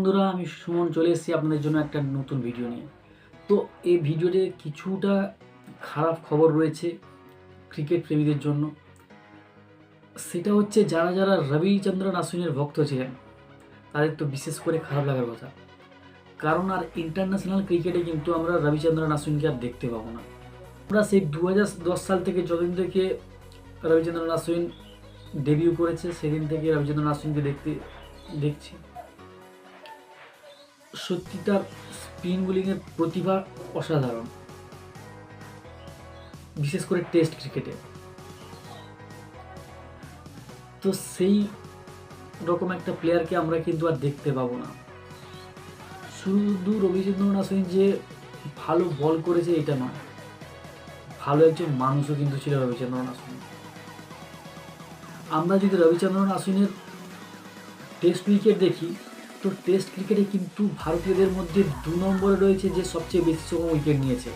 বন্ধুরা, আমি সুমন চলে এসেছি আপনাদের জন্য একটা নতুন ভিডিও নিয়ে। তো এই ভিডিওতে কিছুটা খারাপ খবর রয়েছে ক্রিকেট প্রেমীদের জন্য। সেটা হচ্ছে, যারা যারা রবিচন্দ্রন আশ্বিনের ভক্ত ছিলেন, তাদের তো বিশেষ করে খারাপ লাগার কথা। কারণ আর ইন্টারন্যাশনাল ক্রিকেটে কিন্তু আমরা রবিচন্দ্রন আশ্বিনকে আর দেখতে পাবো না। আমরা সেই দু সাল থেকে যতদিন থেকে রবিচন্দ্রন আশ্বিন ডেবিউ করেছে, সেদিন থেকে রবিচন্দ্রন আশ্বিনকে দেখতে, দেখছি। সত্যি তার স্পিন বোলিংয়ের প্রতিভা অসাধারণ। বিশেষ করে টেস্ট ক্রিকেটে। তো সেই রকম একটা প্লেয়ারকে আমরা কিন্তু আর দেখতে পাবো না। শুধু রবিচন্দ্রন আশ্বিন যে ভালো বল করেছে, এটা নয়। ভালো একজন মানুষও কিন্তু ছিল রবিচন্দ্রন আশ্বিন আমরা যদি রবিচন্দ্রন আশ্বিনের টেস্ট উইকেট দেখি তো টেস্ট ক্রিকেটে কিন্তু ভারতীয়দের মধ্যে দু নম্বরে রয়েছে যে সবচেয়ে বেশি সময় উইকেট নিয়েছে।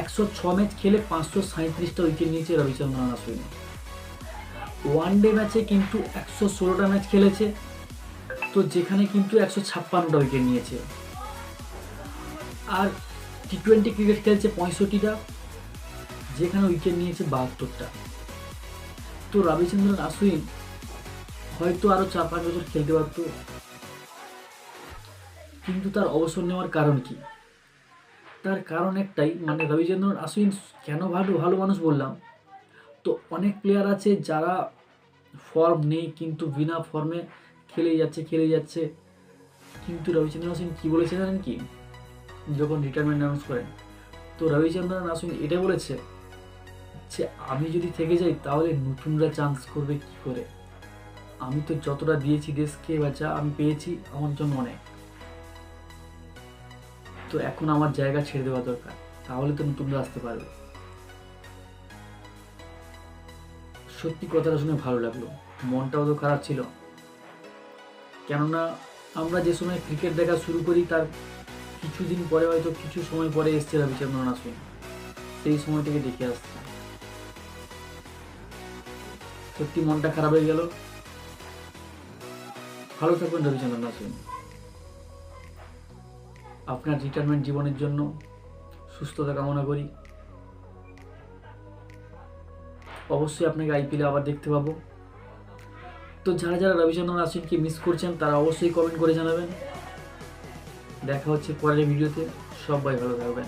একশো ছ ম্যাচ খেলে পাঁচশো সাঁত্রিশটা উইকেট নিয়েছে রবিচন্দ্রন আশ্বিন ওয়ান ডে ম্যাচে কিন্তু একশো ষোলোটা ম্যাচ খেলেছে, তো যেখানে কিন্তু একশো ছাপ্পান্নটা উইকেট নিয়েছে। আর টি টোয়েন্টি ক্রিকেট খেলছে পঁয়ষট্টিটা, যেখানে উইকেট নিয়েছে বাহাত্তরটা। তো রবিচন্দ্রন আশ্বিন হয়তো আরও চার পাঁচ বছর খেলতে পারতো। কিন্তু তার অবসর নেওয়ার কারণ কি? তার কারণ একটাই মানে রবিচন্দ্রন আশ্বিন কেন ভালো ভালো মানুষ বললাম? তো অনেক প্লেয়ার আছে যারা ফর্ম নেই, কিন্তু বিনা ফর্মে খেলে যাচ্ছে খেলে যাচ্ছে। কিন্তু রবিচন্দ্রন আশ্বিন কী বলেছে জানেন কি? যখন রিটায়ারমেন্ট অ্যানাউন্স করেন। তো রবিচন্দ্রন আশ্বিন এটা বলেছে যে, আমি যদি থেকে যাই, তাহলে নতুনরা চান্স করবে কি করে? আমি তো যতটা দিয়েছি দেশকে বাচ্চা আমি পেয়েছি, আমার জন্য অনেক। তো এখন আমার জায়গা ছেড়ে দেওয়া দরকার। তাহলে তো নতুনরা আসতে পারবে। সত্যি কথাটা শুনে ভালো লাগল। মনটাও তো খারাপ ছিল। কেননা আমরা যে সময় ক্রিকেট দেখা শুরু করি, তার কিছুদিন পরে হয়তো কিছু সময় পরে এসছে রবিচন্দ্রন আশ্বিন সেই সময় থেকে দেখে আসছে। সত্যি মনটা খারাপ হয়ে গেল। ভালো থাকবেন রবিচন্দ্রন আশ্বিন আপনার রিটায়ারমেন্ট জীবনের জন্য সুস্থতা কামনা করি। অবশ্যই আপনাকে আইপিএলে আবার দেখতে পাবো। তো যারা যারা রবিচন্দ্রন আশ্বিনকে মিস করছেন, তারা অবশ্যই কমেন্ট করে জানাবেন। দেখা হচ্ছে পরের ভিডিওতে সবাই ভালো থাকবেন।